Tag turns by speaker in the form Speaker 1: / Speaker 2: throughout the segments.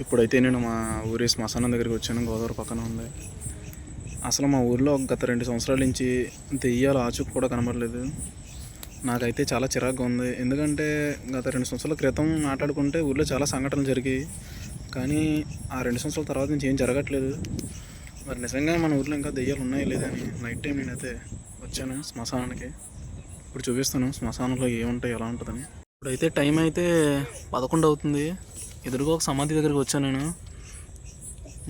Speaker 1: ఇప్పుడైతే నేను మా ఊరి శ్మశానం దగ్గరికి వచ్చాను గోదావరి పక్కన ఉంది. అసలు మా ఊర్లో గత రెండు సంవత్సరాల నుంచి దెయ్యాలు ఆచూకు కూడా కనబడలేదు. నాకైతే చాలా చిరాకుగా ఉంది. ఎందుకంటే గత రెండు సంవత్సరాల క్రితం మాట్లాడుకుంటే ఊర్లో చాలా సంఘటనలు జరిగాయి. కానీ ఆ రెండు సంవత్సరాల తర్వాత నుంచి ఏం జరగట్లేదు. మరి నిజంగా మన ఊర్లో ఇంకా దెయ్యాలు ఉన్నాయో లేదని నైట్ టైం నేనైతే వచ్చాను శ్మశానానికి. ఇప్పుడు చూపిస్తాను శ్మశానంలో ఏముంటాయి ఎలా ఉంటుందని. ఇప్పుడైతే టైం అయితే పదకొండు అవుతుంది. ఎదురుగా ఒక సమాధి దగ్గరికి వచ్చాను నేను.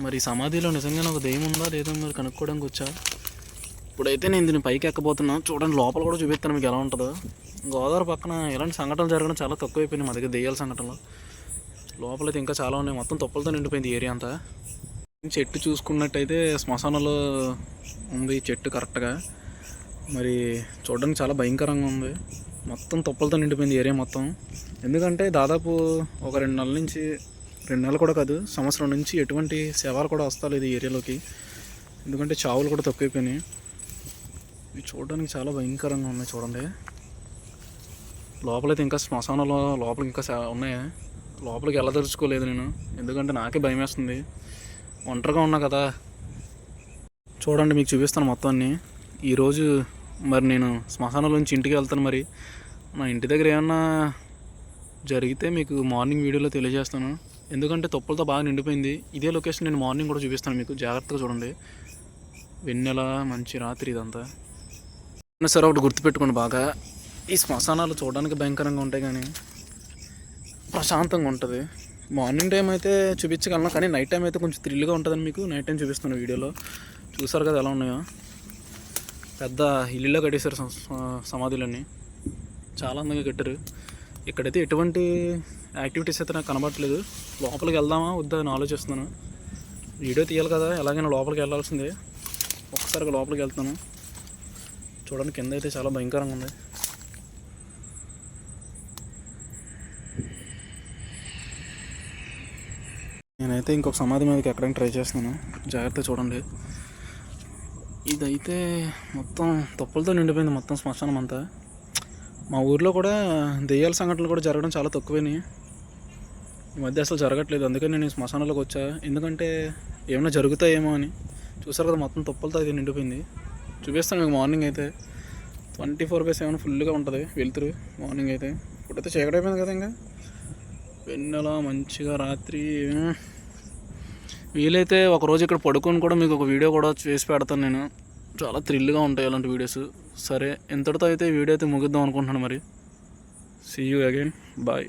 Speaker 1: మరి సమాధిలో నిజంగా ఒక దెయ్యం ఉందా లేదా మరి కనుక్కోవడానికి వచ్చా. ఇప్పుడైతే నేను దీన్ని పైకి ఎక్కబోతున్నా. చూడండి లోపల కూడా చూపిస్తాను మీకు ఎలా ఉంటుందో. గోదావరి పక్కన ఇలాంటి సంఘటనలు జరగడం చాలా తక్కువైపోయినాయి మా దగ్గర దెయ్యాల సంఘటనలు. లోపలైతే ఇంకా చాలా ఉన్నాయి. మొత్తం తొప్పలతో నిండిపోయింది ఏరియా అంతా. చెట్టు చూసుకున్నట్టయితే శ్మశానంలో ఉంది చెట్టు కరెక్ట్గా. మరి చూడడానికి చాలా భయంకరంగా ఉంది. మొత్తం తుప్పలతో నిండిపోయింది ఏరియా మొత్తం. ఎందుకంటే దాదాపు ఒక రెండు నెలల నుంచి రెండు నెలలు కూడా కాదు సంవత్సరం నుంచి ఎటువంటి సేవలు కూడా వస్తలేదు ఈ ఏరియాలోకి. ఎందుకంటే చావులు కూడా తక్కువైపోయినాయి. ఇవి చూడడానికి చాలా భయంకరంగా ఉన్నాయి చూడండి. లోపలైతే ఇంకా శ్మశానంలో లోపలికి ఇంకా ఉన్నాయి. లోపలికి వెళ్ళదలుచుకోలేదు నేను. ఎందుకంటే నాకే భయం వేస్తుంది. ఒంటరిగా ఉన్నా కదా. చూడండి మీకు చూపిస్తాను మొత్తాన్ని. ఈరోజు మరి నేను శ్మశానంలోంచి ఇంటికి వెళ్తాను మరి. నా ఇంటి దగ్గర ఏమన్నా జరిగితే మీకు మార్నింగ్ వీడియోలో తెలియజేస్తాను. ఎందుకంటే తొప్పులతో బాగా నిండిపోయింది. ఇదే లొకేషన్ నేను మార్నింగ్ కూడా చూపిస్తాను మీకు. జాగ్రత్తగా చూడండి. వెన్నెల మంచి రాత్రి ఇదంతా. సరే ఒకటి గుర్తుపెట్టుకోండి బాగా. ఈ శ్మశానాలు చూడడానికి భయంకరంగా ఉంటాయి కానీ ప్రశాంతంగా ఉంటుంది. మార్నింగ్ టైం అయితే చూపించగలను కానీ నైట్ టైం అయితే కొంచెం థ్రిల్గా ఉంటుందని మీకు నైట్ టైం చూపిస్తాను వీడియోలో. చూసారు కదా ఎలా ఉన్నాయో? పెద్ద ఇల్లులో కట్టేశారు సమాధులన్నీ. చాలా అందంగా కట్టారు. ఇక్కడైతే ఎటువంటి యాక్టివిటీస్ అయితే నాకు కనబడట్లేదు. లోపలికి వెళ్దామా వద్దా అని ఆలోచిస్తున్నాను. వీడియో తీయాలి కదా ఎలాగైనా లోపలికి వెళ్ళాల్సిందే. ఒక్కసారిగా లోపలికి వెళ్తాను చూడండి కింద అయితే చాలా భయంకరంగా ఉంది. నేనైతే ఇంకొక సమాధి మీదకి ఎక్కడానికి ట్రై చేస్తున్నాను. జాగ్రత్త చూడండి. ఇదైతే మొత్తం తప్పులతో నిండిపోయింది మొత్తం శ్మశానం అంతా మా ఊర్లో కూడా దెయ్యాల సంఘటనలు కూడా జరగడం చాలా తక్కువైనాయి. ఈ మధ్య అసలు జరగట్లేదు. అందుకని నేను ఈ శ్మశానంలోకి వచ్చా. ఎందుకంటే ఏమైనా జరుగుతాయేమో అని. చూసారు కదా మొత్తం తప్పులతో అయితే నిండిపోయింది. చూపిస్తాను మీకు మార్నింగ్ అయితే. ట్వంటీ ఫోర్ బై సెవెన్ ఫుల్గా ఉంటుంది వెళ్తురు మార్నింగ్ అయితే. ఇప్పుడైతే చీకటైపోయింది కదా ఇంకా. వెన్నెల మంచిగా రాత్రి ఏమైనా వీలైతే ఒకరోజు ఇక్కడ పడుకొని కూడా మీకు ఒక వీడియో కూడా చేసి పెడతాను నేను. చాలా థ్రిల్గా ఉంటాయి అలాంటి వీడియోస్. సరే ఇంతటితో అయితే వీడియో అయితే ముగిద్దాం అనుకుంటున్నాను మరి. See you again bye